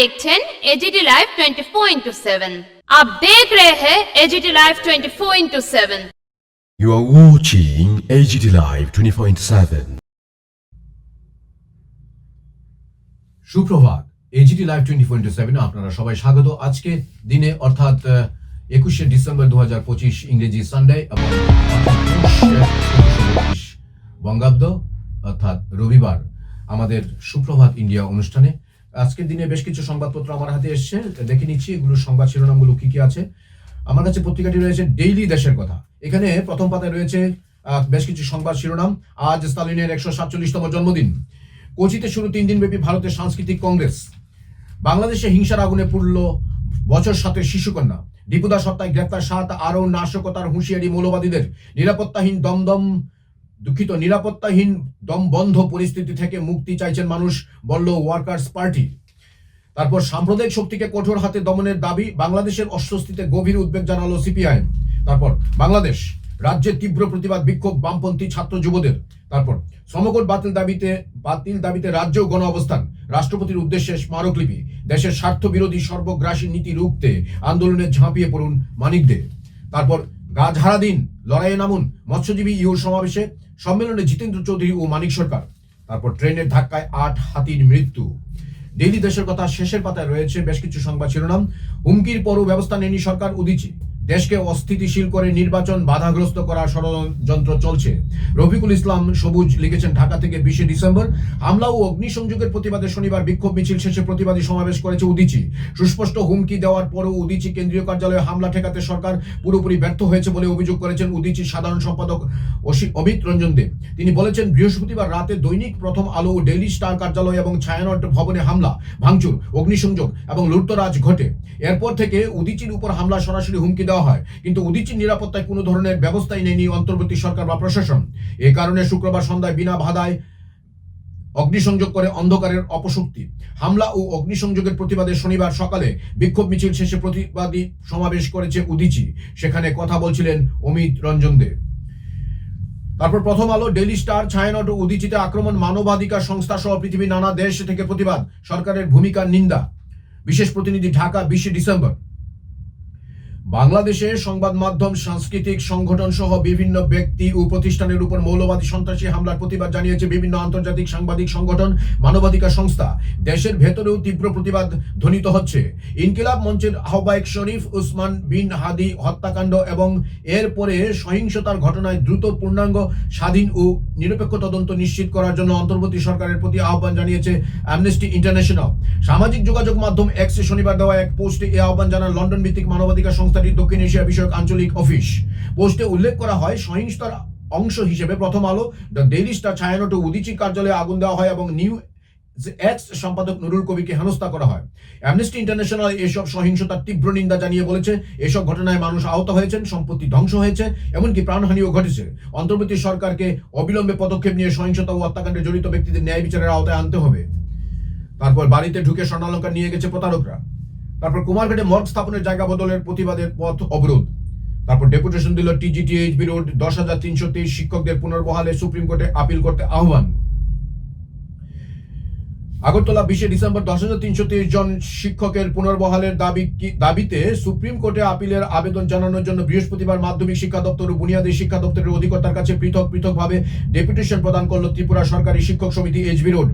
দেখছেন AGT live 24 into seven आप देख रहे हैं AGT live 24 into seven You are watching AGD Live 24/7. সুপ্রভাত AGT live twenty four into seven আপনারা সবাই স্বাগত আজকে দিনে অর্থাৎ একুশে ডিসেম্বর দু হাজার পঁচিশ ইংরেজি সানডে এবং বঙ্গাব্দ অর্থাৎ রবিবার আমাদের সুপ্রভাত ইন্ডিয়া অনুষ্ঠানে আজকের দিনে বেশ কিছু সংবাদপত্র আমার হাতে এসছে, দেখে নিচ্ছি এগুলোর সংবাদ শিরোনামগুলো কি কি আছে। আমার কাছে পত্রিকাটি রয়েছে ডেইলি দেশের কথা। এখানে প্রথম পাতায় রয়েছে বেশ কিছু সংবাদ শিরোনাম। আজ স্তালিনের একশো সাতচল্লিশতম জন্মদিন। কোচিতে শুরু তিন দিনব্যাপী ভারতের সাংস্কৃতিক কংগ্রেস। বাংলাদেশে হিংসার আগুনে পুড়ল বছর সাথে শিশুকন্যা। দীপুদা সত্তায় গ্রেপ্তার সাত আরও নাশকতার হুঁশিয়ারি মৌলবাদীদের। নিরাপত্তাহীন দমদম দুঃখিত নিরাপত্তাহীন দম বন্ধ পরিস্থিতি থেকে মুক্তি চাইছেন মানুষ বলল ওয়ার্কার্স পার্টি। তারপর সাম্প্রদায়িক শক্তিকে কঠোর হাতে দমনের দাবি বাংলাদেশের অস্বস্তিতে গভীর উদ্বেগ জানালো সিপিআইএম তারপর বাংলাদেশ রাজ্যের তীব্র প্রতিবাদ বিক্ষোভ বামপন্থী ছাত্র যুবদের। তারপর শ্রমকোট বাতিল দাবিতে বাতিল দাবিতে রাজ্য গণ অবস্থান। রাষ্ট্রপতির উদ্দেশ্যে স্মারকলিপি, দেশের স্বার্থ বিরোধী সর্বগ্রাসী নীতি রুখতে আন্দোলনে ঝাঁপিয়ে পড়ুন মানিক দে তারপর গা ঝাড়া দিন, লড়াইয়ে নামুন, মৎস্যজীবী ইউর সমাবেশে সম্মেলনে জিতেন্দ্র চৌধুরী ও মানিক সরকার। তারপর ট্রেনের ধাক্কায় আট হাতির মৃত্যু। ডেইলি দেশের কথা শেষের পাতায় রয়েছে বেশ কিছু সংবাদ শিরোনাম। হুমকির পরও ব্যবস্থা নেয়নি সরকার, উদিচি। দেশকে অস্থিতিশীল করে নির্বাচন বাধাগ্রস্ত করার ষড়যন্ত্র চলছে। রফিকুল ইসলাম সবুজ লিখেছেন, ঢাকা থেকে বিশে ডিসেম্বর। হামলা ও অগ্নিসংযোগের প্রতিবাদে শনিবার বিক্ষোভ মিছিল শেষে প্রতিবাদী সমাবেশ করেছে উদিচি। সুস্পষ্ট হুমকি দেওয়ার পরও উদিচি কেন্দ্রীয় কার্যালয়ে হামলা ঠেকাতে সরকার পুরোপুরি ব্যর্থ হয়েছে বলে অভিযোগ করেছেন উদিচির সাধারণ সম্পাদক অমিত রঞ্জন দেব তিনি বলেছেন, বৃহস্পতিবার রাতে দৈনিক প্রথম আলো ডেইলি স্টার কার্যালয় এবং ছায়ানট ভবনে হামলা, ভাঙচুর, অগ্নিসংযোগ এবং লুটতরাজ ঘটে। এরপর থেকে উদিচির উপর হামলা সরাসরি হুমকি দেওয়া হয়। কিন্তু উদিচির নিরাপত্তায় কোনো ধরনের ব্যবস্থাই নেয়নি অন্তর্বর্তী সরকার বা প্রশাসন। এ কারণে শুক্রবার সন্ধ্যায় বিনা বাধায় অগ্নিসংযোগ করে অন্ধকারের অপশক্তি। হামলা ও অগ্নিসংযোগের প্রতিবাদে শনিবার সকালে বিক্ষোভ মিছিল শেষে প্রতিবাদী সমাবেশ করেছে উদিচি সেখানে কথা বলছিলেন অমিত রঞ্জন দে। তারপর প্রথম আলো ডেলি স্টার, ছায়ানট ও উদিচিতে আক্রমণ, মানবাধিকার সংস্থা সহ পৃথিবীর নানা দেশ থেকে প্রতিবাদ। সরকারের ভূমিকার নিন্দা। বিশেষ প্রতিনিধি ঢাকা, বিশে ডিসেম্বর। বাংলাদেশে সংবাদ মাধ্যম, সাংস্কৃতিক সংগঠন সহ বিভিন্ন ব্যক্তি ও প্রতিষ্ঠানের উপর মৌলবাদী সন্ত্রাসী হামলার প্রতিবাদ জানিয়েছে বিভিন্ন আন্তর্জাতিক সাংবাদিক সংগঠন, মানবাধিকার সংস্থা। দেশের ভেতরেও তীব্র প্রতিবাদ ধ্বনিত হচ্ছে। ইনকিলাব মঞ্চের আহ্বায়ক শরীফ উসমান বিন হাদি হত্যাকাণ্ড এবং এরপরে সহিংসতার ঘটনায় দ্রুত পূর্ণাঙ্গ, স্বাধীন ও নিরপেক্ষ তদন্ত নিশ্চিত করার জন্য অন্তর্বর্তী সরকারের প্রতি আহ্বান জানিয়েছে অ্যামনেস্টি ইন্টারন্যাশনাল সামাজিক যোগাযোগ মাধ্যম এক্সে শনিবার দেওয়া এক পোস্টে এই আহ্বান জানান লন্ডন ভিত্তিক মানবাধিকার সংস্থাটির দক্ষিণ এশিয়া বিষয়ক আঞ্চলিক অফিস। পোস্টে উল্লেখ করা হয়, সহিংসতার অংশ হিসেবে Prothom Alo, the Daily Star Chhayanaut Udichi কার্যালয়ে আগুন দেওয়া হয় এবং নিউ এক্স সম্পাদক নুরুল কবিকে হেনস্থা করা হয়। অ্যামনেস্টি ইন্টারন্যাশনাল এসব সহিংসতার তীব্র নিন্দা জানিয়ে বলেছে, এসব ঘটনায় মানুষ আহত হয়েছেন, সম্পত্তি ধ্বংস হয়েছে, এমনকি প্রাণহানিও ঘটেছে। অন্তর্বর্তী সরকারকে অবিলম্বে পদক্ষেপ নিয়ে সহিংসতা ও হত্যাকাণ্ডে জড়িত ব্যক্তিদের ন্যায় বিচারের আওতায় আনতে হবে। তারপর বাড়িতে ঢুকে স্বর্ণালঙ্কার নিয়ে গেছে প্রতারকরা। তারপর কুমারঘাটে মর্গ স্থাপনের জায়গা বদলের প্রতিবাদের পথ অবরোধ। তারপর ডেপুটেশন দিল টিজিটিএইচ বিরোধ দশ হাজার তিনশো তেইশ শিক্ষকদের পুনর্বহালে সুপ্রিম কোর্টে আপিল করতে আহ্বান। আগরতলা বিশে ডিসেম্বর দশ হাজার তিনশো তেইশ জন শিক্ষকের পুনর্বহালের দাবি দাবিতে সুপ্রিম কোর্টে আপিলের আবেদন জানানোর জন্য বৃহস্পতিবার মাধ্যমিক শিক্ষা দপ্তর ও বুনিয়াদী শিক্ষা দপ্তরের অধিকর্তার কাছে পৃথক পৃথকভাবে ডেপুটেশন প্রদান করল ত্রিপুরা সরকারি শিক্ষক সমিতি এইচবি রোড।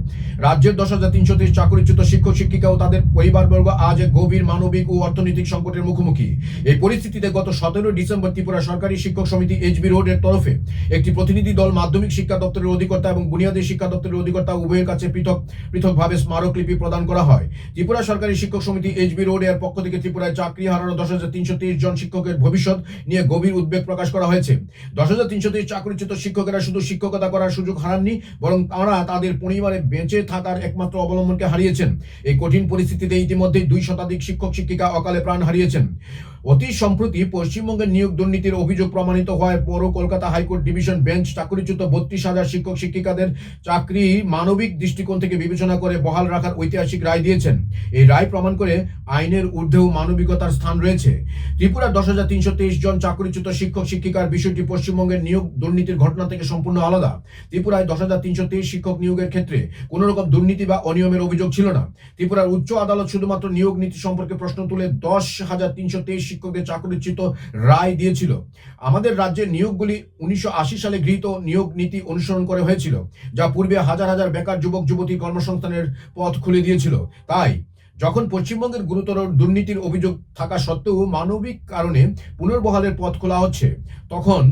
রাজ্যের দশ হাজার তিনশো তেইশ চাকরিচ্যুত শিক্ষক শিক্ষিকা ও তাদের পরিবারবর্গ আজ গভীর মানবিক ও অর্থনৈতিক সংকটের মুখোমুখি। এই পরিস্থিতিতে গত সতেরো ডিসেম্বর ত্রিপুরা সরকারি শিক্ষক সমিতি এইচবি রোডের তরফে একটি প্রতিনিধি দল মাধ্যমিক শিক্ষা দপ্তরের অধিকর্তা এবং বুনিয়াদী শিক্ষা দপ্তরের অধিকর্তা উভয়ের কাছে পৃথক পৃথক পৃথকভাবে স্মারকলিপি প্রদান করা হয়। ত্রিপুরা সরকারি শিক্ষক সমিতি এইচবি রোডের পক্ষ থেকে ত্রিপুরায় চাকরি হারানো দশ হাজার তিনশো তেইশ জন শিক্ষকের ভবিষ্যৎ নিয়ে গভীর উদ্বেগ প্রকাশ করা হয়েছে। দশ হাজার তিনশো তেইশ চাকরিচ্যুত শিক্ষকেরা শুধু শিক্ষকতা করার সুযোগ হারাননি, বরং তারা তাদের পরিবারে বেঁচে থাকার একমাত্র অবলম্বনকে হারিয়েছেন। এই কঠিন পরিস্থিতিতে ইতিমধ্যেই দুই শতাধিক শিক্ষক শিক্ষিকা অকালে প্রাণ হারিয়েছেন। অতি সম্প্রতি পশ্চিমবঙ্গের নিয়োগ দুর্নীতির অভিযোগ প্রমাণিত হওয়ার পরও কলকাতা হাইকোর্ট ডিভিশন বেঞ্চ চাকরিচ্যুত বত্রিশ হাজার শিক্ষক শিক্ষিকাদের চাকরি মানবিক দৃষ্টিকোণ থেকে বিবেচনা করে বহাল রাখার ঐতিহাসিক রায় দিয়েছেন। এই রায় প্রমাণ করে আইনের ঊর্ধ্বেও মানবিকতার স্থান রয়েছে। ত্রিপুরার দশ হাজার তিনশো তেইশ জন চাকরিচ্যুত শিক্ষক শিক্ষিকার বিষয়টি পশ্চিমবঙ্গের নিয়োগ দুর্নীতির ঘটনা থেকে সম্পূর্ণ আলাদা। ত্রিপুরায় দশ হাজার তিনশো তেইশ শিক্ষক নিয়োগের ক্ষেত্রে কোনো রকম দুর্নীতি বা অনিয়মের অভিযোগ ছিল না। ত্রিপুরার উচ্চ আদালত শুধুমাত্র নিয়োগ নীতি সম্পর্কে প্রশ্ন তুলে দশ হাজার তিনশো তেইশ শিক্ষকদের চাকরিচ্যুত রায় দিয়েছিল। আমাদের রাজ্যের নিয়োগগুলি উনিশশো আশি সালে গৃহীত নিয়োগ নীতি অনুসরণ করে হয়েছিল, যা পূর্বে হাজার হাজার বেকার যুবক, যুবতী কর্মসংস্থানের পথ খুলে দিয়েছিল। তাই, যখন পশ্চিমবঙ্গের গুরুতর দুর্নীতির অভিযোগ থাকা সত্ত্বেও মানবিক কারণে পুনর্বহালের পথ খোলা হচ্ছে, তখন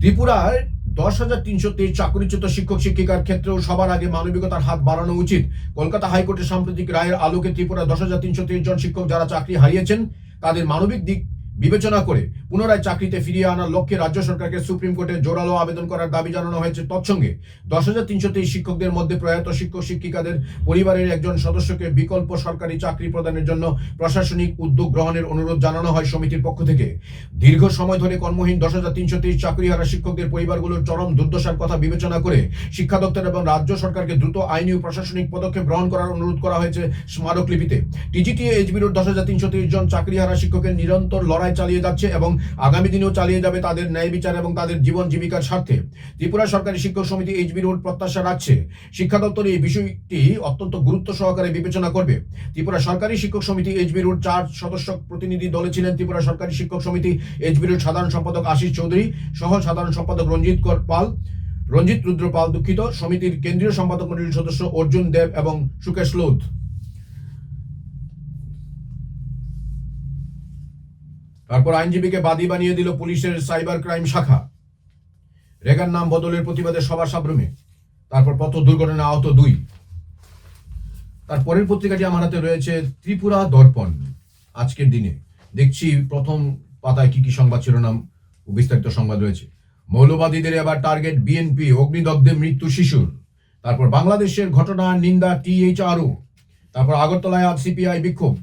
ত্রিপুরার দশ হাজার তিনশো তেইশ চাকরিচ্যুত শিক্ষক শিক্ষিকার ক্ষেত্রেও সবার আগে মানবিকতার হাত বাড়ানো উচিত। কলকাতা হাইকোর্টের সাম্প্রতিক রায়ের আলোকে ত্রিপুরা দশ হাজার তিনশো তেইশ জন শিক্ষক যারা চাকরি হারিয়েছেন, তাদের মানবিক দিক বিবেচনা করে পুনরায় চাকরিতে ফিরিয়ে আনার লক্ষ্যে রাজ্য সরকারকে সুপ্রিম কোর্টে জোরালো আবেদন করার দাবি জানানো হয়েছে। তৎসঙ্গে দশ হাজার তিনশো তেইশ শিক্ষকদের মধ্যে প্রয়াত শিক্ষক শিক্ষিকাদের পরিবারের একজন সদস্যকে বিকল্প সরকারি চাকরি প্রদানের জন্য প্রশাসনিক উদ্যোগ গ্রহণের অনুরোধ জানানো হয় সমিতির পক্ষ থেকে। দীর্ঘ সময় ধরে কর্মহীন দশ হাজার তিনশো তেইশ চাকরিহারা শিক্ষকদের পরিবারগুলোর চরম দুর্দশার কথা বিবেচনা করে শিক্ষা দপ্তর এবং রাজ্য সরকারকে দ্রুত আইনি ও প্রশাসনিক পদক্ষেপ গ্রহণ করার অনুরোধ করা হয়েছে স্মারকলিপিতে। টিজিটি এইচবির দশ হাজার তিনশো তেইশ জন চাকরিহারা শিক্ষকের নিরন্তর লড়াই চালিয়ে যাচ্ছে এবং আগামী দিনেও চালিয়ে যাবে তাদের ন্যায় বিচার এবং তাদের জীবন জীবিকার স্বার্থে। ত্রিপুরা সরকারি শিক্ষক সমিতি এইচবি রোড প্রত্যাশা রাখছে। শিক্ষা দপ্তর এই বিষয়টি অত্যন্ত গুরুত্ব সহকারে বিবেচনা করবে। ত্রিপুরা সরকারি শিক্ষক সমিতি এইচবি রোড চার সদস্য প্রতিনিধি দলে ছিলেন ত্রিপুরা সরকারি শিক্ষক সমিতি এইচবি রোড সাধারণ সম্পাদক আশিস চৌধুরী, সহ সাধারণ সম্পাদক রঞ্জিত কর পাল, রঞ্জিত রুদ্র পাল দুঃখিত, সমিতির কেন্দ্রীয় সম্পাদক মন্ডলীর সদস্য অর্জুন দেব এবং সুকেশ লোধ। তারপর আইনজীবীকে বাদী বানিয়ে দিল পুলিশের সাইবার ক্রাইম শাখা। রেগার নাম বদলের প্রতিবাদে সভা সাবরুমে। তারপর পথ দুর্ঘটনা আহত দুই। তার পরের পত্রিকাটি আমার হাতে রয়েছে, ত্রিপুরা দর্পণ, আজকের দিনে। দেখছি প্রথম পাতায় কি কি সংবাদ শিরোনাম বিস্তারিত সংবাদ রয়েছে। মৌলবাদীদের এবার টার্গেট বিএনপি, অগ্নিদগ্ধে মৃত্যু শিশুর। তারপর বাংলাদেশের ঘটনা, নিন্দা, টিএইচআরও। তারপর আগরতলায় আজ সিপিআই বিক্ষোভ।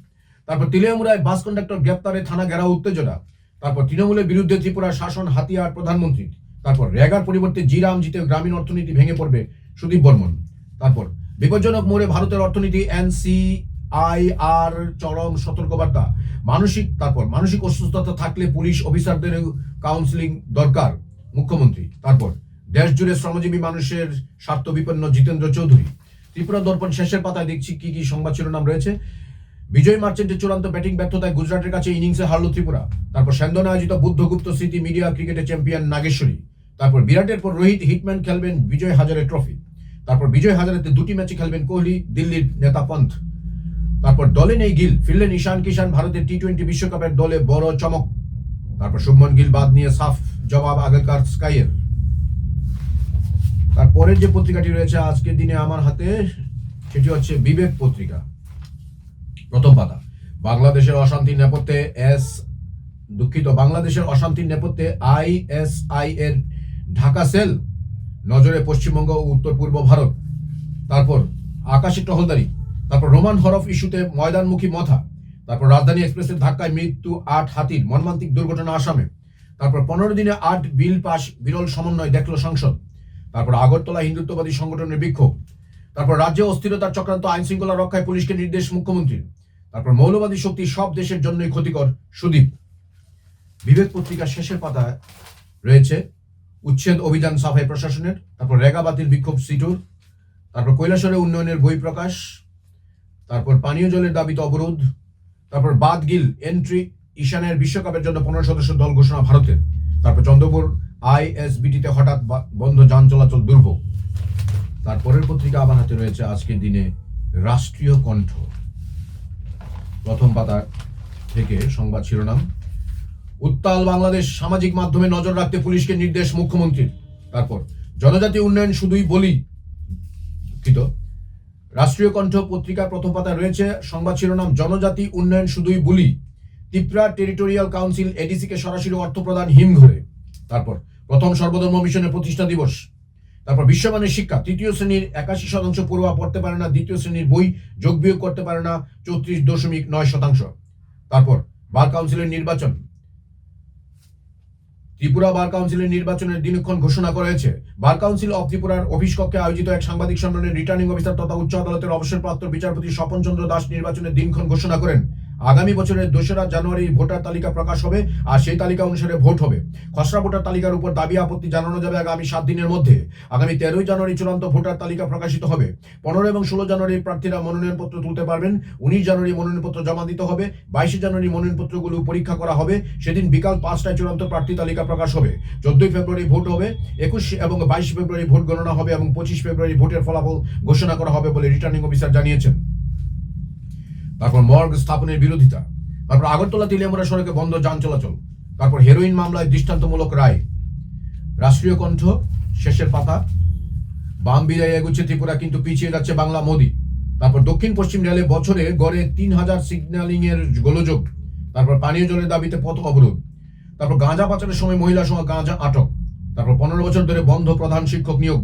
তারপর তিলিয়ামুড়ায় বাস কন্ডাক্টর গ্রেপ্তারে থানা ঘেরাও উত্তেজনা। তারপর তৃণমূলের বিরুদ্ধে ত্রিপুরার শাসন হাতিয়ার প্রধানমন্ত্রী। তারপর রেগার পরিবর্তে জিরাম জিতে গ্রামীণ অর্থনীতি ভেঙে পড়বে সুদীপ বর্মন। তারপর বিপজ্জনক মোড়ে ভারতের অর্থনীতি এনসি আই আর চরম সতর্কবার্তা। মানসিক, তারপর মানসিক অসুস্থতা থাকলে পুলিশ অফিসারদের কাউন্সিলিং দরকার, মুখ্যমন্ত্রী। তারপর দেশ জুড়ে শ্রমজীবী মানুষের স্বার্থ বিপন্ন জিতেন্দ্র চৌধুরী। ত্রিপুরা দর্পণ শেষের পাতায় দেখছি কি কি সংবাদ শিরোনাম রয়েছে। বিজয় মার্চেন্টের চূড়ান্ত ব্যাটিং ব্যর্থতায় গুজরাটের কাছে ইনিংসে হারল ত্রিপুরা। তারপর সেন্দনে আয়োজিত বুদ্ধগুপ্ত স্মৃতি মিডিয়া ক্রিকেটে চ্যাম্পিয়ন নাগেশ্বরী। তারপর বিরাটের পর রোহিত, হিটম্যান খেলবেন বিজয় হাজারে ট্রফি। তারপর বিজয় হাজারেতে দুটি ম্যাচে খেলবেন কোহলি, দিল্লির নেতা পন্থ। তারপর দলে নেই গিল, ফিরলেন ঈশান কিষান ভারতের টি টোয়েন্টি বিশ্বকাপের দলে বড় চমক। তারপর শুভমন গিল বাদ নিয়ে সাফ জবাব আগেকার স্কাইয়ের। তারপরের যে পত্রিকাটি রয়েছে আজকের দিনে আমার হাতে, সেটি হচ্ছে বিবেক পত্রিকা। প্রথম পাতা। বাংলাদেশের অশান্তির নেপথ্যে এস, দুঃখিত, বাংলাদেশের অশান্তির নেপথ্যে আইএসআই এর ঢাকা সেল, নজরে পশ্চিমবঙ্গ ও উত্তর পূর্ব ভারত। তারপর আকাশে টহলদারি, তারপর রোমান হরফ ইস্যুতে ময়দানমুখী মথা, তারপর রাজধানী এক্সপ্রেসের ধাক্কায় মৃত্যু আট হাতির মর্মান্তিক দুর্ঘটনা আসামে, তারপর পনেরো দিনে আট বিল পাশ বিরল সমন্বয় দেখল সংসদ, তারপর আগরতলা হিন্দুত্ববাদী সংগঠনের বিক্ষোভ, তারপর রাজ্যে অস্থিরতার চক্রান্ত আইন শৃঙ্খলা রক্ষায় পুলিশকে নির্দেশ মুখ্যমন্ত্রীর। তারপর মৌলবাদী শক্তি সব দেশের জন্যই ক্ষতিকর সুদীপ। বিবেক পত্রিকার শেষের পাতায় রয়েছে উচ্ছেদ অভিযান সাফাই প্রশাসনের, তারপর রেগাবাতির বিক্ষোভ সিটুর তারপর কৈলাসরে উন্নয়নের বই প্রকাশ, তারপর পানীয় জলের দাবিতে অবরোধ, তারপর বাদ গিল এন্ট্রি, ঈশানের বিশ্বকাপের জন্য পনেরো সদস্য দল ঘোষণা ভারতের, তারপর চন্দ্রপুর আইএসবিটিতে হঠাৎ বন্ধ যান চলাচল দুর্ভোগ। তারপরের পত্রিকা আমার হাতে রয়েছে আজকের দিনে, রাষ্ট্রীয় কণ্ঠ। প্রথম পাতা থেকে সংবাদ শিরোনাম। উত্তাল বাংলাদেশ সামাজিক মাধ্যমে নজর রাখতে পুলিশকে নির্দেশ মুখ্যমন্ত্রীর। তারপর, জনজাতি উন্নয়ন শুধুই বলি দুঃখিত রাষ্ট্রীয় কণ্ঠ পত্রিকার প্রথম পাতা রয়েছে সংবাদ শিরোনাম, জনজাতি উন্নয়ন শুধুই বলি। ত্রিপুরা টেরিটোরিয়াল কাউন্সিল এডিসিকে সরাসরি অর্থ প্রদান হিমঘরে। তারপর, প্রথম সর্বধর্ম মিশনের প্রতিষ্ঠা দিবস। তারপর বিশ্বমানের শিক্ষা, তৃতীয় শ্রেণির একাশি শতাংশ পড়ুয়া পড়তে পারে না, দ্বিতীয় শ্রেণির বই যোগ বিয়োগ করতে পারে না, চৌত্রিশ দশমিক নয় শতাংশ। তারপর বার কাউন্সিলের নির্বাচন। ত্রিপুরা বার কাউন্সিলের নির্বাচনের দিনক্ষণ ঘোষণা করা হয়েছে বার কাউন্সিল অব ত্রিপুরার অফিস কক্ষে আয়োজিত এক সাংবাদিক সম্মেলনে রিটার্নিং অফিসার তথা উচ্চ আদালতের অবসরপ্রাপ্ত বিচারপতি স্বপন চন্দ্র দাস নির্বাচনের দিনক্ষণ ঘোষণা করেন। আগামী বছরের দোসরা জানুয়ারি ভোটার তালিকা প্রকাশ হবে, আর সেই তালিকা অনুসারে ভোট হবে। খসড়া ভোটার তালিকার উপর দাবি আপত্তি জানানো যাবে আগামী সাত দিনের মধ্যে। আগামী তেরোই জানুয়ারি চূড়ান্ত ভোটার তালিকা প্রকাশিত হবে। পনেরো এবং ষোলো জানুয়ারি প্রার্থীরা মনোনয়নপত্র তুলতে পারবেন। উনিশ জানুয়ারি মনোনয়নপত্র জমা দিতে হবে। বাইশে জানুয়ারি মনোনয়নপত্রগুলো পরীক্ষা করা হবে। সেদিন বিকাল পাঁচটায় চূড়ান্ত প্রার্থী তালিকা প্রকাশ হবে। চোদ্দই ফেব্রুয়ারি ভোট হবে। একুশ এবং বাইশ ফেব্রুয়ারি ভোট গণনা হবে এবং পঁচিশ ফেব্রুয়ারি ভোটের ফলাফল ঘোষণা করা হবে বলে রিটার্নিং অফিসার জানিয়েছেন। তারপর মর্গ স্থাপনের বিরোধিতা, তারপর আগরতলা তিলিয়ামুড়া সড়কে বন্ধ যান চলাচল, তারপর হেরোইন মামলায় দৃষ্টান্তমূলক রায়। রাষ্ট্রীয় কণ্ঠ, শেষের পাতা, বাম বিদায় এগুচ্ছে ত্রিপুরা কিন্তু পিছিয়ে যাচ্ছে বাংলা মোদি। তারপর দক্ষিণ পশ্চিম রেলে বছরে গড়ে তিন হাজার সিগন্যালিং এর গোলযোগ, তারপর পানীয় জলের দাবিতে পথ অবরোধ, তারপর গাঁজা পাচারের সময় মহিলা সহ গাঁজা আটক, তারপর পনেরো বছর ধরে বন্ধ প্রধান শিক্ষক নিয়োগ,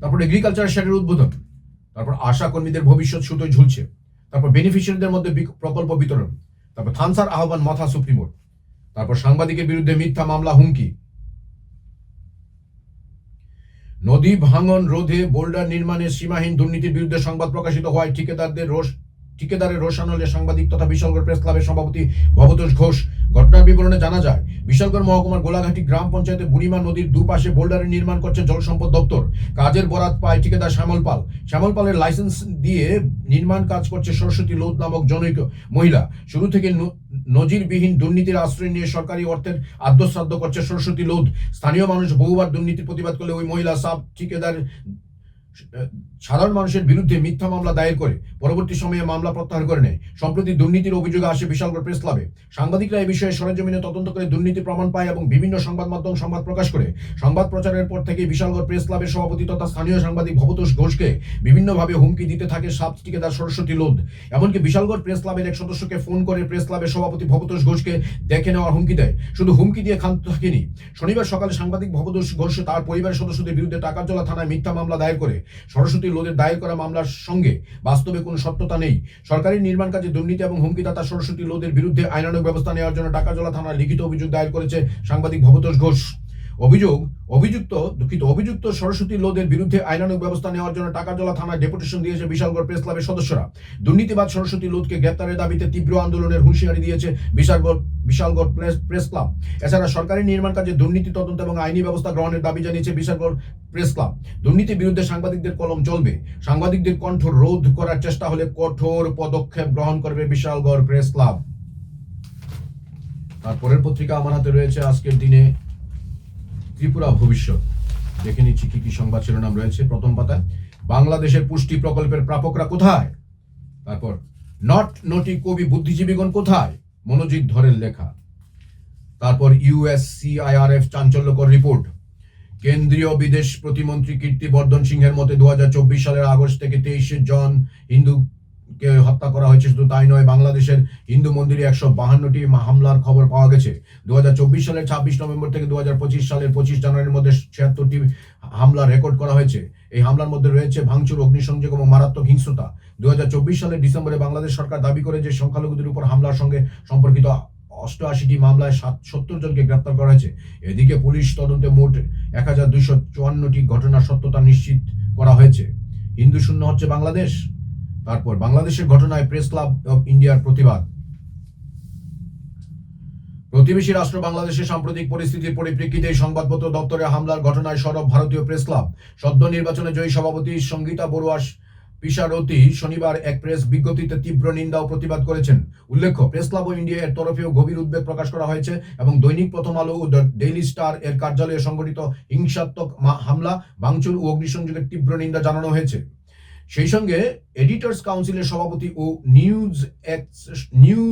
তারপর এগ্রিকালচার শেডের উদ্বোধন, তারপর আশা কর্মীদের ভবিষ্যৎ সুতোয় ঝুলছে। তারপর বেনিফিশিয়ারিদের মধ্যে প্রকল্প বিতরণ, তারপর থানসার আহ্বান মাথা সুপ্রিমোর তারপর সাংবাদিকের বিরুদ্ধে মিথ্যা মামলা হুমকি। নদী ভাঙন রোধে বোল্ডার নির্মাণে সীমাহীন দুর্নীতির বিরুদ্ধে সংবাদ প্রকাশিত হওয়ায় ঠিকাদারদের রোষ ঠিকাদারের হলে সাংবাদিক তথা বিশালগড় প্রেস ক্লাবের সভাপতি ভবতোষ ঘোষ। ঘটনার বিবরণে জানা যায়, বিশালগড় মহকুমার গোলাঘাটি গ্রাম পঞ্চায়েতে বুড়িমা নদীর দুপাশে বোল্ডারের নির্মাণ করছে জল সম্পদ দপ্তর। কাজের বরাত পায় ঠিকাদার শ্যামল পাল। শ্যামল পালের লাইসেন্স দিয়ে নির্মাণ কাজ করছে সরস্বতী লোধ নামক জনৈক মহিলা। শুরু থেকে নজিরবিহীন দুর্নীতির আশ্রয় নিয়ে সরকারি অর্থের আদ্যশ্রাদ্ধ করছে সরস্বতী লোধ। স্থানীয় মানুষ বহুবার দুর্নীতির প্রতিবাদ করলে ওই মহিলা সাব ঠিকাদার সাধারণ মানুষের বিরুদ্ধে মিথ্যা মামলা দায়ের করে, পরবর্তী সময়ে মামলা প্রত্যাহার করে নেয়। সম্প্রতি দুর্নীতির অভিযোগ আসে বিশালগড় প্রেস ক্লাবে। সাংবাদিকরা এই বিষয়ে সরেজমিনে তদন্ত করে দুর্নীতি প্রমাণ পায় এবং বিভিন্ন সংবাদ মাধ্যম সংবাদ প্রকাশ করে। সংবাদ প্রচারের পর থেকে বিশালগড় প্রেস ক্লাবের সভাপতি তথা স্থানীয় সাংবাদিক ভবতোষ ঘোষকে বিভিন্নভাবে হুমকি দিতে থাকে সাব ঠিকাদার সরস্বতী লোধ। এমনকি বিশালগড় প্রেস ক্লাবের এক সদস্যকে ফোন করে প্রেস ক্লাবের সভাপতি ভবতোষ ঘোষকে দেখে নেওয়ার হুমকি দেয়। শুধু হুমকি দিয়ে ক্ষান্ত থাকেনি। শনিবার সকালে সাংবাদিক ভবতোষ ঘোষ তার পরিবারের সদস্যদের বিরুদ্ধে টাকারজলা থানায় মিথ্যা মামলা দায়ের করে। সরস্বতী লোদের দায়ের করা মামলার সঙ্গে বাস্তবে কোনো সত্যতা নেই। সরকারি নির্মাণ কাজে দুর্নীতি এবং হুমকিদাতা সরস্বতী লোদের বিরুদ্ধে আইনানুগ ব্যবস্থা নেওয়ার জন্য টাকারজলা থানায় লিখিত অভিযোগ দায়ের করেছে সাংবাদিক ভবতোষ ঘোষ। অভিযোগ, অভিযুক্ত, দুঃখিত, অভিযুক্ত সরস্বতী লোদের বিরুদ্ধে আইনানুগ ব্যবস্থা নেওয়ার জন্য টাকারজলা থানায় ডেপুটেশন দিয়েছে বিশালগড় প্রেস ক্লাবের সদস্যরা। দুর্নীতিবাদ সরস্বতী লোধকে গ্রেপ্তারের দাবিতে তীব্র আন্দোলনের হুঁশিয়ারি দিয়েছে Bishalgarh Bishalgarh press press club. এছাড়া সরকারি নির্মাণ কাজে দুর্নীতি তদন্ত এবং আইনি ব্যবস্থা গ্রহণের দাবি জানিয়েছে বিশালগড় প্রেস ক্লাব। দুর্নীতির বিরুদ্ধে সাংবাদিকদের কলম চলবে। সাংবাদিকদের কণ্ঠ রোধ করার চেষ্টা হলে কঠোর পদক্ষেপ গ্রহণ করবে বিশালগড় প্রেস ক্লাব। তারপরের পত্রিকা আমার হাতে রয়েছে আজকের দিনে। ত্রিপুরা ভবিষ্যৎ। দেখে নিচ্ছি কি কি সংবাদ শিরোনাম রয়েছে। প্রথম পাতায় বাংলাদেশের পুষ্টি প্রকল্পের প্রাপকরা কোথায়? তারপর নট নটি কবি বুদ্ধিজীবীগণ কোথায়? মনোজিৎ ধরের লেখা। তারপর ইউএসসিআইআরএফ চাঞ্চল্যকর রিপোর্ট। কেন্দ্রীয় বিদেশ প্রতিমন্ত্রী কীর্তিবর্ধন সিংহের মতে দু হাজার চব্বিশ সালের আগস্ট থেকে তেইশে জন হিন্দুকে হত্যা করা হয়েছে শুধু তাই নয়, বাংলাদেশের হিন্দু মন্দিরে একশো বাহান্নটি হামলার খবর পাওয়া গেছে। দু হাজার চব্বিশ সালের ছাব্বিশ নভেম্বর থেকে দু হাজার পঁচিশ সালের পঁচিশ জানুয়ারির মধ্যে ছিয়াত্তরটি হামলা রেকর্ড করা হয়েছে। এই হামলার মধ্যে রয়েছে ভাঙচুর, অগ্নিসংযোগ এবং মারাত্মক হিংস্রতা। দু সালের ডিসেম্বরে বাংলাদেশ সরকার দাবি করে যে সংখ্যালঘুদের উপর হামলার সঙ্গে সম্পর্কিত অষ্টআশিটি মামলায় সাত সত্তর জনকে গ্রেপ্তার করা হয়েছে। এদিকে পুলিশ তদন্তে মোট এক হাজার দুইশো চুয়ান্নটি ঘটনার সত্যতা নিশ্চিত করা হয়েছে। হিন্দু শূন্য হচ্ছে বাংলাদেশ। তারপর বাংলাদেশের ঘটনায় প্রেস ক্লাব অফ ইন্ডিয়ার প্রতিবাদ। প্রতিবেশী রাষ্ট্র বাংলাদেশের সাম্প্রতিক পরিস্থিতির পরিপ্রেক্ষিতে সংবাদপত্র দপ্তরে হামলার ঘটনায় সরব ভারতীয় প্রেস ক্লাব। সদ্য নির্বাচনে জয়ী সভাপতি সঙ্গীতা বড়ুয়া পিসারতি শনিবার এক প্রেস বিজ্ঞপ্তিতে তীব্র নিন্দা ও প্রতিবাদ করেছেন। উল্লেখ্য, প্রেস ক্লাব ও ইন্ডিয়া এর তরফেও গভীর উদ্বেগ প্রকাশ করা হয়েছে এবং দৈনিক প্রথম আলো ও ডেইলি স্টার এর কার্যালয়ে সংঘটিত হিংসাত্মক হামলা, ভাঙচুর ও অগ্নিসংযোগের তীব্র নিন্দা জানানো হয়েছে। সেই সঙ্গে এডিটর্স কাউন্সিলের সভাপতি ও নিউজ নিউ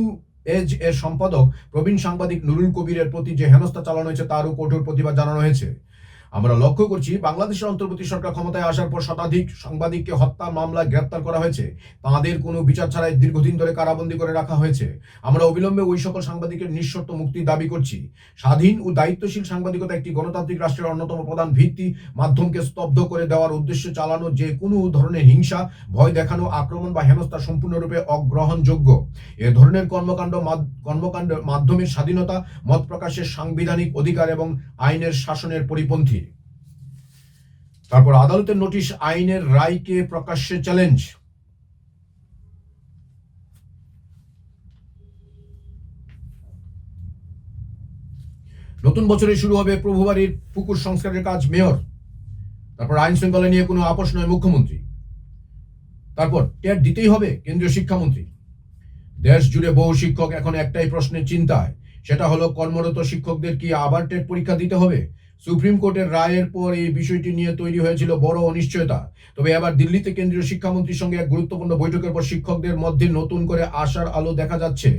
এজ এর সম্পাদক প্রবীণ সাংবাদিক নুরুল কবিরের প্রতি যে হেনস্থা চালানো হয়েছে, তারও কঠোর প্রতিবাদ জানানো হয়েছে। আমরা লক্ষ্য করছি বাংলাদেশের অন্তর্বর্তী সরকার ক্ষমতায় আসার পর শতাধিক সাংবাদিককে হত্যা, মামলা, গ্রেপ্তার করা হয়েছে। তাদের কোনো বিচার ছাড়াই দীর্ঘদিন ধরে কারাবন্দী করে রাখা হয়েছে। আমরা অবিলম্বে ওই সকল সাংবাদিকের নিঃশর্ত মুক্তি দাবি করছি। স্বাধীন ও দায়িত্বশীল সাংবাদিকতা একটি গণতান্ত্রিক রাষ্ট্রের অন্যতম প্রধান ভিত্তি। মাধ্যমকে স্তব্ধ করে দেওয়ার উদ্দেশ্যে চালানো যে কোনো ধরনের হিংসা, ভয় দেখানো, আক্রমণ বা হেনস্থা সম্পূর্ণরূপে অগ্রহণযোগ্য। এ ধরনের কর্মকাণ্ড মাদ- কর্মকাণ্ডের মাধ্যমে স্বাধীনতা, মত প্রকাশের সাংবিধানিক অধিকার এবং আইনের শাসনের পরিপন্থী। তারপর আদালতের নোটিশ আইনের রায়কে প্রকাশ্যে চ্যালেঞ্জ। নতুন বছরে শুরু হবে প্রভুবাড়ির পুকুর সংস্কারের কাজ, মেয়র। তারপর আইন শৃঙ্খলা নিয়ে কোনো আপোষ নয় মুখ্যমন্ত্রী। তারপর টেট দিতেই হবে কেন্দ্রীয় শিক্ষামন্ত্রী। দেশ জুড়ে বহু শিক্ষক এখন একটাই প্রশ্নের চিন্তায়। সেটা হলো, কর্মরত শিক্ষকদের কি আবার টেট পরীক্ষা দিতে হবে? সুপ্রিম কোর্টের রায়ের পর এই বিষয়টি নিয়ে তৈরি হয়েছিল বড় অনিশ্চয়তা। তবে এবার দিল্লিতে কেন্দ্রীয় শিক্ষামন্ত্রীর সঙ্গে এক গুরুত্বপূর্ণ বৈঠকের পর শিক্ষকদের মধ্যে নতুন করে আশার আলো দেখা যাচ্ছে।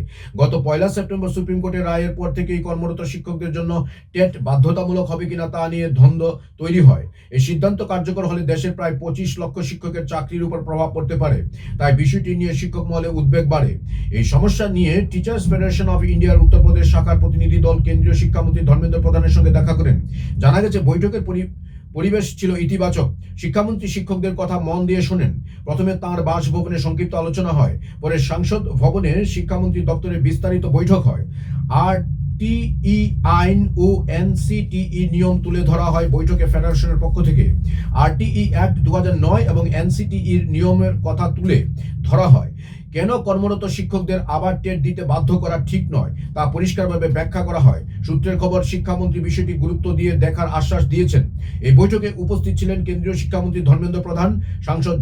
গত পয়লা সেপ্টেম্বর সুপ্রিম কোর্টের রায়ের পর থেকেই কর্মরত শিক্ষকদের জন্য টেট বাধ্যতামূলক হবে কিনা তা নিয়ে দ্বন্দ্ব তৈরি হয়। এই সিদ্ধান্ত কার্যকর হলে দেশের প্রায় পঁচিশ লক্ষ শিক্ষকের চাকরির উপর প্রভাব পড়তে পারে। তাই বিষয়টি নিয়ে শিক্ষক মহলে উদ্বেগ বাড়ে। এই সমস্যা নিয়ে টিচার্স ফেডারেশন অফ ইন্ডিয়ার উত্তরপ্রদেশ শাখার প্রতিনিধি দল কেন্দ্রীয় শিক্ষামন্ত্রী ধর্মেন্দ্র প্রধানের সঙ্গে দেখা করেন। জানা গেছে বৈঠকের পরি- পরিবেশ ছিল ইতিবাচক। শিক্ষামন্ত্রী শিক্ষকদের কথা মন দিয়ে শোনেন। প্রথমে তাঁর বাসভবনে সংক্ষিপ্ত আলোচনা হয়, পরে সাংসদ ভবনে শিক্ষামন্ত্রী দপ্তরে বিস্তারিত বৈঠক হয়। আর টিই আইন ও এনসিটিই নিয়ম তুলে ধরা হয় বৈঠকে ফেডারেশনের পক্ষ থেকে। আরটিই অ্যাক্ট দু এবং এনসিটিইর নিয়মের কথা তুলে ধরা হয়। কেন কর্মরত শিক্ষকদের আবার টেট দিতে বাধ্য করা ঠিক নয় তা পরিষ্কারভাবে ব্যাখ্যা করা হয়। সূত্রের খবর, শিক্ষামন্ত্রী বিষয়টি গুরুত্ব দিয়ে দেখার আশ্বাস দিয়েছেন। এই বৈঠকে উপস্থিত ছিলেন কেন্দ্রীয় শিক্ষামন্ত্রী ধর্মেন্দ্র প্রধান, সাংসদ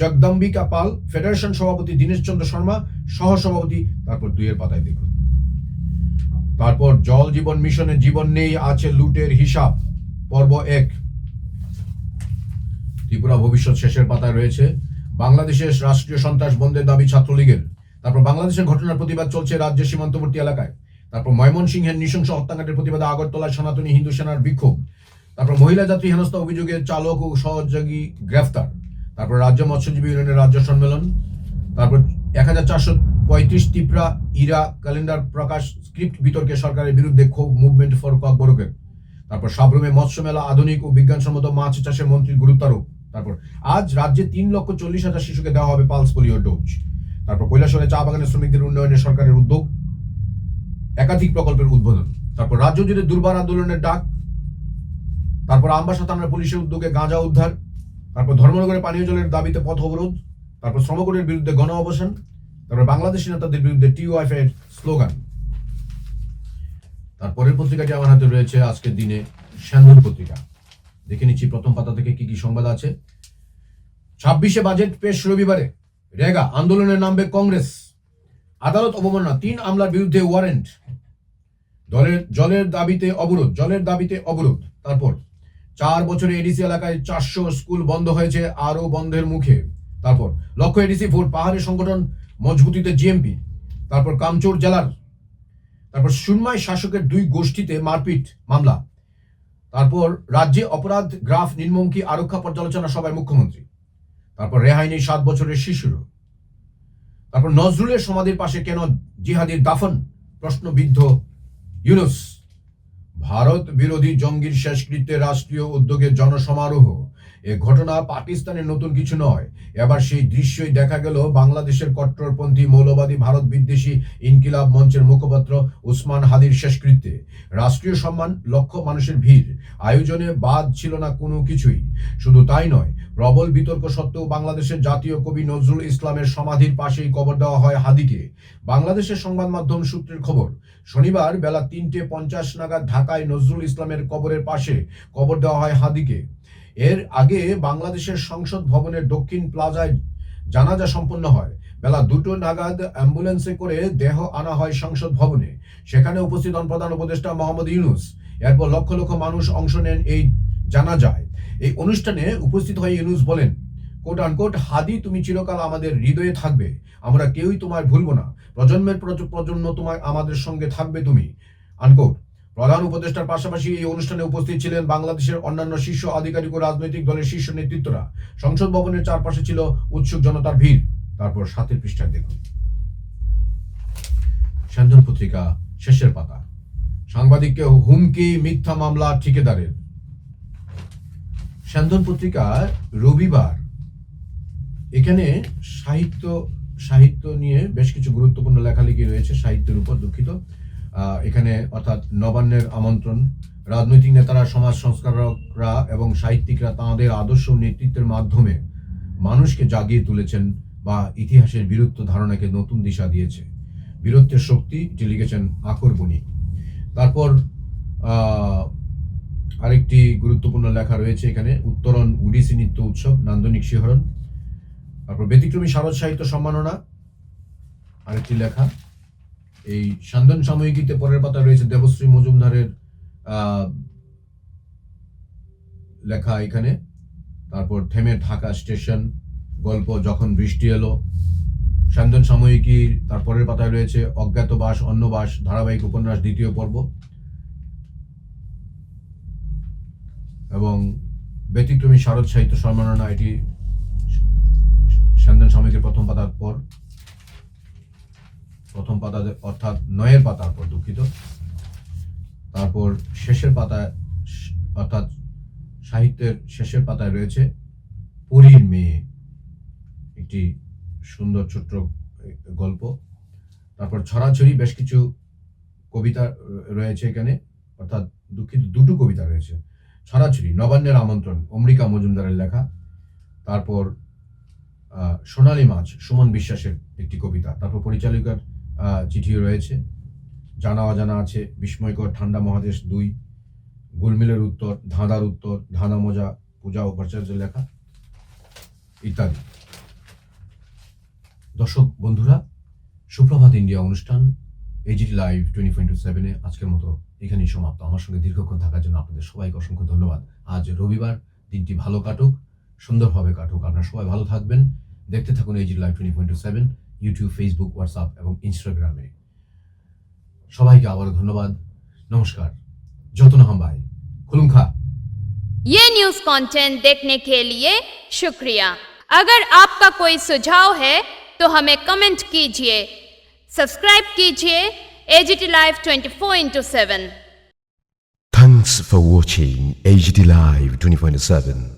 জগদম্বিকা পাল, ফেডারেশন সভাপতি দীনেশ চন্দ্র শর্মা সহ সভাপতি তারপর দুইয়ের পাতায় দেখুন। তারপর জল জীবন মিশনে জীবন নেই, আছে লুটের হিসাব, পর্ব এক। ত্রিপুরা ভবিষ্যৎ শেষের পাতায় রয়েছে। বাংলাদেশের রাষ্ট্রীয় সন্ত্রাস বন্ধের দাবি ছাত্রলীগের। তারপর বাংলাদেশের ঘটনার প্রতিবাদ চলছে রাজ্যের সীমান্তবর্তী এলাকায়। তারপর ময়মনসিংহের নৃশংস হত্যাকাণ্ডের প্রতিবাদে আগরতলায় সনাতনী হিন্দু সেনার বিক্ষোভ। তারপর মহিলা যাত্রী হেনস্থা অভিযোগে চালক ও সহযোগী গ্রেফতার। তারপর রাজ্য মৎস্যজীবী ইউনিয়নের রাজ্য সম্মেলন। তারপর এক হাজার চারশো পঁয়ত্রিশ ত্রিপুরা, ইরা, ক্যালেন্ডার প্রকাশ স্ক্রিপ্ট বিতর্কে সরকারের বিরুদ্ধে ক্ষোভ, মুভমেন্ট ফর ককবরকের তারপর সাবরুমে মৎস্য মেলা আধুনিক ও বিজ্ঞানসম্মত মাছ চাষে মন্ত্রীর গুরুত্বারোপ। তারপর, আজ রাজ্যে তিন লক্ষ চল্লিশ হাজার শিশুকে দেওয়া হবে পালস পোলিও ডোজ। তারপর কৈলাসরে চা বাগানের শ্রমিকদের উন্নয়নে সরকারের উদ্যোগ, একাধিক প্রকল্পের উদ্বোধন। তারপর, রাজ্য জুড়ে দুর্বার আন্দোলনের ডাক, তারপর, আমবাসা থানার পুলিশের উদ্যোগে গাঁজা উদ্ধার, তারপর, ধর্মনগরে পানীয় জলের দাবিতে পথ অবরোধ, তারপর শ্রমকোটের বিরুদ্ধে গণ অবসান, তারপর, বাংলাদেশি নেতাদের বিরুদ্ধে টিওআইএফ এর স্লোগান। তারপরের পত্রিকাটি আমার হাতে রয়েছে আজকের দিনে স্যান্দুর পত্রিকা। দেখে নিচ্ছি প্রথম পাতা থেকে কি কি সংবাদ আছে। ছাব্বিশে বাজেট পেশ রবিবারে। রেগা আন্দোলনের নামবে কংগ্রেস। আদালত অবমাননা, তিন আমলার বিরুদ্ধে ওয়ারেন্ট। দলের জলের দাবিতে অবরোধ, জলের দাবিতে অবরোধ। তারপর, চার বছরে এডিসি এলাকায় চারশো স্কুল বন্ধ হয়েছে আরও বন্ধের মুখে। তারপর, লক্ষ্য এডিসি ভোট পাহাড়ি সংগঠন মজবুতিতে জিএমপি। তারপর, কামচোর জেলার। তারপর, সুনমাই শাসকের দুই গোষ্ঠীতে মারপিট মামলা। তারপর রাজ্যে অপরাধ গ্রাফ নির্মমুখী আরক্ষা পর্যালোচনা সভায় মুখ্যমন্ত্রী। তারপর রেহাই নেই সাত বছরের শিশুরও। তারপর নজরুলের সমাধির পাশে কেন জিহাদির দাফন? প্রশ্নবিদ্ধ ইউনুস। ভারত বিরোধী জঙ্গির শেষকৃত্যে রাষ্ট্রীয় উদ্যোগের জনসমারোহ। এ ঘটনা পাকিস্তানের নতুন কিছু নয়। এবার সেই দৃশ্যই দেখা গেল বাংলাদেশের কট্টরপন্থী, মৌলবাদী, ভারত বিদ্বেষী ইনকিলাব মঞ্চের মুখপাত্র উসমান হাদির শেষকৃত্যে। রাষ্ট্রীয় সম্মান, লক্ষ মানুষের ভিড়। আয়োজনে বাদ ছিল না কোনো কিছুই। শুধু তাই নয়, প্রবল বিতর্ক সত্ত্বেও বাংলাদেশের জাতীয় কবি নজরুল ইসলামের সমাধির পাশেই কবর দেওয়া হয় হাদিকে। বাংলাদেশের সংবাদ মাধ্যম সূত্রের খবর, শনিবার বেলা তিনটে পঞ্চাশ নাগাদ ঢাকায় নজরুল ইসলামের কবরের পাশে কবর দেওয়া হয় হাদিকে। এর আগে বাংলাদেশের সংসদ ভবনের দক্ষিণ প্লাজায় জানাজা সম্পন্ন হয়। বেলা দুটো নাগাদ অ্যাম্বুলেন্সে করে দেহ আনা হয় সংসদ ভবনে। সেখানে উপস্থিত হন প্রধান উপদেষ্টা মোহাম্মদ ইউনুস। এরপর লক্ষ লক্ষ মানুষ অংশ নেন এই জানাজায়। এই অনুষ্ঠানে উপস্থিত হয়ে ইউনুস বলেন কোট আনকোট হাদি, তুমি চিরকাল আমাদের হৃদয়ে থাকবে। আমরা কেউই তোমায় ভুলবো না। প্রজন্মের প্রজ- প্রজন্ম তোমায় আমাদের সঙ্গে থাকবে তুমি। আনকোট প্রধান উপদেষ্টার পাশাপাশি এই অনুষ্ঠানে উপস্থিত ছিলেন বাংলাদেশের অন্যান্য শীর্ষ আধিকারিক ও রাজনৈতিক দলের শীর্ষ নেতৃত্বরা। সংসদ ভবনের চারপাশে ছিল উৎসুক জনতার ভিড়। তারপর সাতের পৃষ্ঠায় দেখুন। স্যান্দন পত্রিকা, শেষের পাতা। সাংবাদিককে হুমকি, মিথ্যা মামলা, ঠিকাদারের। স্যান্দন পত্রিকা, রবিবার। এখানে সাহিত্য সাহিত্য নিয়ে বেশ কিছু গুরুত্বপূর্ণ লেখালেখি রয়েছে, সাহিত্যের উপর দুঃখিত। এখানে অর্থাৎ নবান্নের আমন্ত্রণ, রাজনৈতিক নেতারা, সমাজ সংস্কারকরা এবং সাহিত্যিকরা তাঁদের আদর্শ নেতৃত্বের মাধ্যমে মানুষকে জাগিয়ে তুলেছেন বা ইতিহাসের বীরত্ব ধারণাকে নতুন দিশা দিয়েছে। বীরত্বের শক্তি, যে লিখেছেন আকর বণিক। তারপর আরেকটি গুরুত্বপূর্ণ লেখা রয়েছে এখানে, উত্তরণ উডিসি নৃত্য উৎসব, নান্দনিক শিহরণ। তারপর ব্যতিক্রমী শারদ সাহিত্য সম্মাননা, আরেকটি লেখা। এই সান্দন সাময়িকীতে পরের পাতা রয়েছে দেবশ্রী মজুমদারের লেখা এখানে। তারপর থেমে ঢাকা স্টেশন, গল্প যখন বৃষ্টি এলো। সান্দন সাময়িকীর তারপরের পাতায় রয়েছে অজ্ঞাতবাস অন্নবাস ধারাবাহিক উপন্যাস, দ্বিতীয় পর্ব। এবং ব্যতিক্রমী শারদ সাহিত্য সম্মাননা, এটি সান্দন সাময়িকীর প্রথম পাতার পর। প্রথম পাতা অর্থাৎ নয়ের পাতার পর দুঃখিত। তারপর শেষের পাতায় অর্থাৎ সাহিত্যের শেষের পাতায় রয়েছে পরীর মেয়ে। একটি সুন্দর ছোট্ট গল্প। তারপর ছড়াছড়ি বেশ কিছু কবিতা রয়েছে এখানে। অর্থাৎ দুঃখিত দুটো কবিতা রয়েছে। ছড়াছড়ি, নবান্নের আমন্ত্রণ অমরিকা মজুমদারের লেখা। তারপর সোনালী মাছ, সুমন বিশ্বাসের একটি কবিতা। তারপর পরিচালিকার চিঠিও রয়েছে। জানা অজানা আছে, বিস্ময়কর ঠান্ডা মহাদেশ দুই, গুলমিলের উত্তর, ধাঁধার উত্তর, ধাঁধা মজা, পূজা উপাচার্যের লেখা ইত্যাদি। দর্শক, বন্ধুরা, সুপ্রভাত ইন্ডিয়া অনুষ্ঠান AGT live twenty four into সেভেনে আজকের মতো এখানেই সমাপ্ত। আমার সঙ্গে দীর্ঘক্ষণ থাকার জন্য আপনাদের সবাইকে অসংখ্য ধন্যবাদ। আজ রবিবার, দিনটি ভালো কাটুক, সুন্দরভাবে কাটুক। আপনারা সবাই ভালো থাকবেন। দেখতে থাকুন AGT live twenty four into seven YouTube Facebook WhatsApp এবং ইনস্টাগ্রামে সবাইকে আবারও ধন্যবাদ নমস্কার যতন হাম্বাই খুলুম খা ये न्यूज कंटेंट देखने के लिए शुक्रिया अगर आपका कोई सुझाव है तो हमें कमेंट कीजिए सब्सक्राइब कीजिए AGT live twenty four into seven Thanks for watching HT Live 24/7.